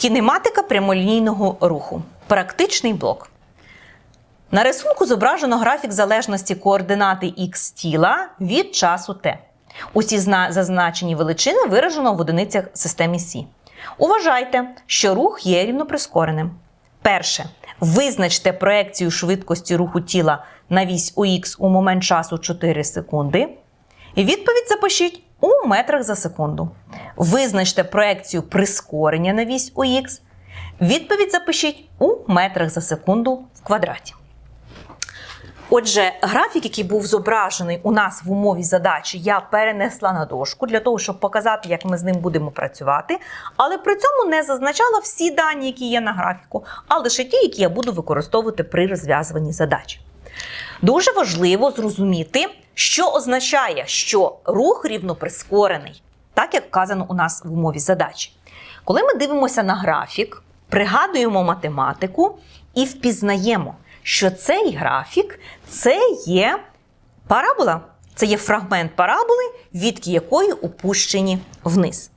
Кінематика прямолінійного руху. Практичний блок. На рисунку зображено графік залежності координати х тіла від часу t. Усі зазначені величини виражено в одиницях системи Сі. Уважайте, що рух є рівноприскореним. Перше. Визначте проекцію швидкості руху тіла на вісь УХ у момент часу 4 секунди. І відповідь запишіть у метрах за секунду. Визначте проекцію прискорення на вісь УХ. Відповідь запишіть у метрах за секунду в квадраті. Отже, графік, який був зображений у нас в умові задачі, я перенесла на дошку для того, щоб показати, як ми з ним будемо працювати. Але при цьому не зазначала всі дані, які є на графіку, а лише ті, які я буду використовувати при розв'язуванні задач. Дуже важливо зрозуміти, що означає, що рух рівноприскорений, так як вказано у нас в умові задачі. Коли ми дивимося на графік, пригадуємо математику і впізнаємо, що цей графік це є парабола, це є фрагмент параболи, відки якої опущені вниз.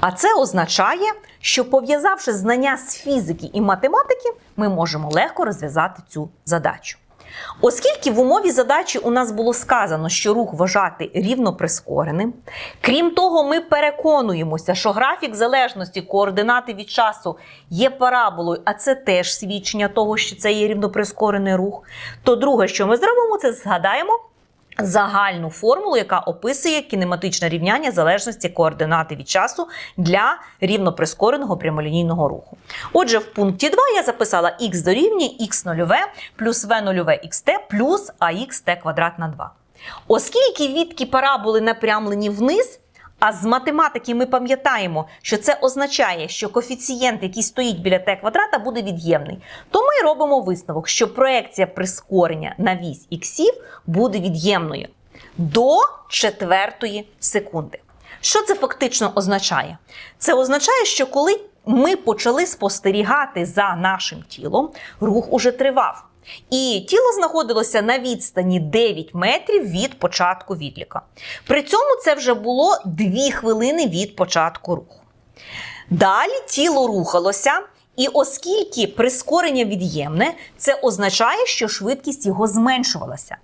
А це означає, що пов'язавши знання з фізики і математики, ми можемо легко розв'язати цю задачу. Оскільки в умові задачі у нас було сказано, що рух вважати рівно прискореним, крім того, ми переконуємося, що графік залежності координати від часу є параболою, а це теж свідчення того, що це є рівноприскорений рух. То друге, що ми зробимо, це згадаємо загальну формулу, яка описує кінематичне рівняння залежності координати від часу для рівноприскореного прямолінійного руху. Отже, в пункті 2 я записала х дорівнює х нульове плюс v нульове xt плюс axt квадрат на 2. Оскільки відки параболи напрямлені вниз, а з математики ми пам'ятаємо, що це означає, що коефіцієнт, який стоїть біля t квадрата, буде від'ємний. То ми робимо висновок, що проекція прискорення на вісь іксів буде від'ємною до четвертої секунди. Що це фактично означає? Це означає, що коли ми почали спостерігати за нашим тілом, рух уже тривав. І тіло знаходилося на відстані 9 метрів від початку відліка. При цьому це вже було 2 хвилини від початку руху. Далі тіло рухалося, і оскільки прискорення від'ємне, це означає, що швидкість його зменшувалася.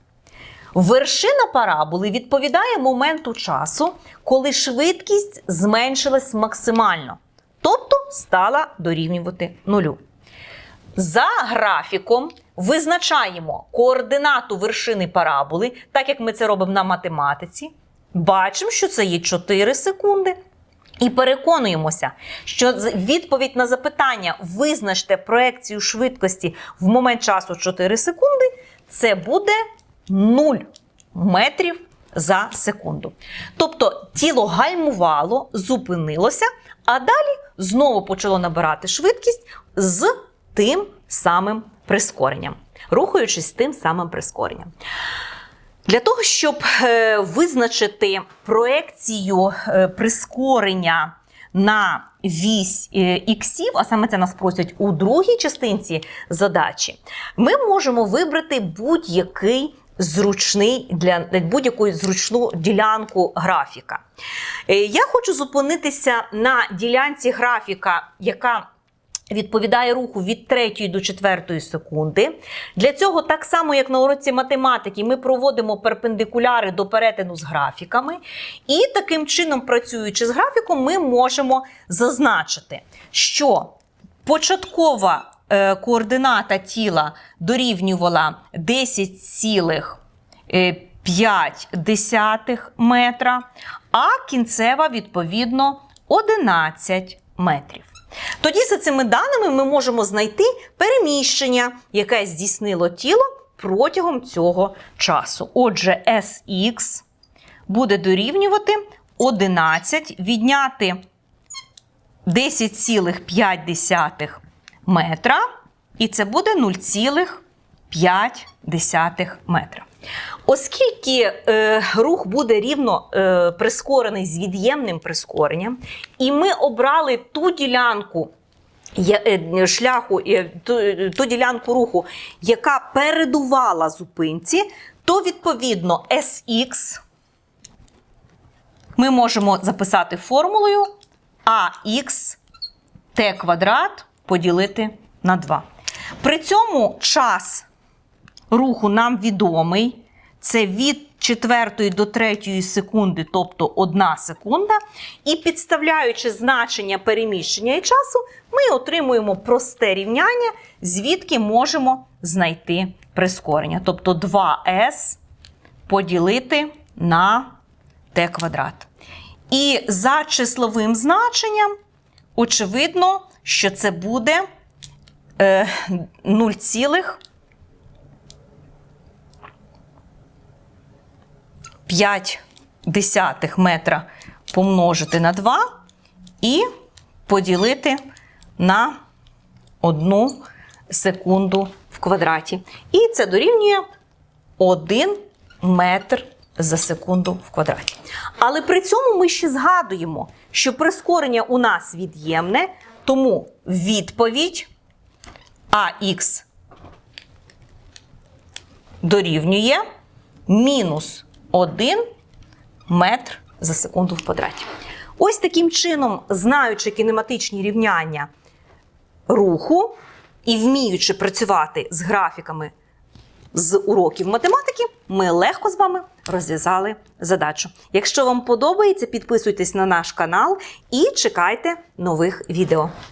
Вершина параболи відповідає моменту часу, коли швидкість зменшилась максимально, тобто стала дорівнювати нулю. За графіком визначаємо координату вершини параболи, так як ми це робимо на математиці. Бачимо, що це є 4 секунди. І переконуємося, що відповідь на запитання визначте проекцію швидкості в момент часу 4 секунди, це буде 0 метрів за секунду. Тобто тіло гальмувало, зупинилося, а далі знову почало набирати швидкість з тим самим прискоренням, рухаючись тим самим прискоренням. Для того, щоб е, визначити проекцію е, прискорення на вісь е, іксів, а саме це нас просять у другій частинці задачі, ми можемо вибрати будь-який зручний для будь-яку зручну ділянку графіка. Я хочу зупинитися на ділянці графіка, яка відповідає руху від 3 до 4 секунди. Для цього, так само як на уроці математики, ми проводимо перпендикуляри до перетину з графіками. І таким чином, працюючи з графіком, ми можемо зазначити, що початкова е, координата тіла дорівнювала 10,5 метра, а кінцева, відповідно, 11 метрів. Тоді за цими даними ми можемо знайти переміщення, яке здійснило тіло протягом цього часу. Отже, SX буде дорівнювати 11, відняти 10,5 метра, і це буде 0,5 метра. Оскільки е, рух буде рівно е, прискорений з від'ємним прискоренням, і ми обрали ту ділянку е, шляху, е, ту, ту ділянку руху, яка передувала зупинці, то відповідно SX ми можемо записати формулою AX t квадрат поділити на 2. При цьому час руху нам відомий. Це від 4 до 3 секунди, тобто 1 секунда. І підставляючи значення переміщення і часу, ми отримуємо просте рівняння, звідки можемо знайти прискорення. Тобто 2С поділити на t квадрат. І за числовим значенням, очевидно, що це буде е, 0,5. 5 десятих метра помножити на 2 і поділити на 1 секунду в квадраті. І це дорівнює 1 метр за секунду в квадраті. Але при цьому ми ще згадуємо, що прискорення у нас від'ємне, тому відповідь АХ дорівнює мінус 1 метр за секунду в квадраті. Ось таким чином, знаючи кінематичні рівняння руху і вміючи працювати з графіками з уроків математики, ми легко з вами розв'язали задачу. Якщо вам подобається, підписуйтесь на наш канал і чекайте нових відео.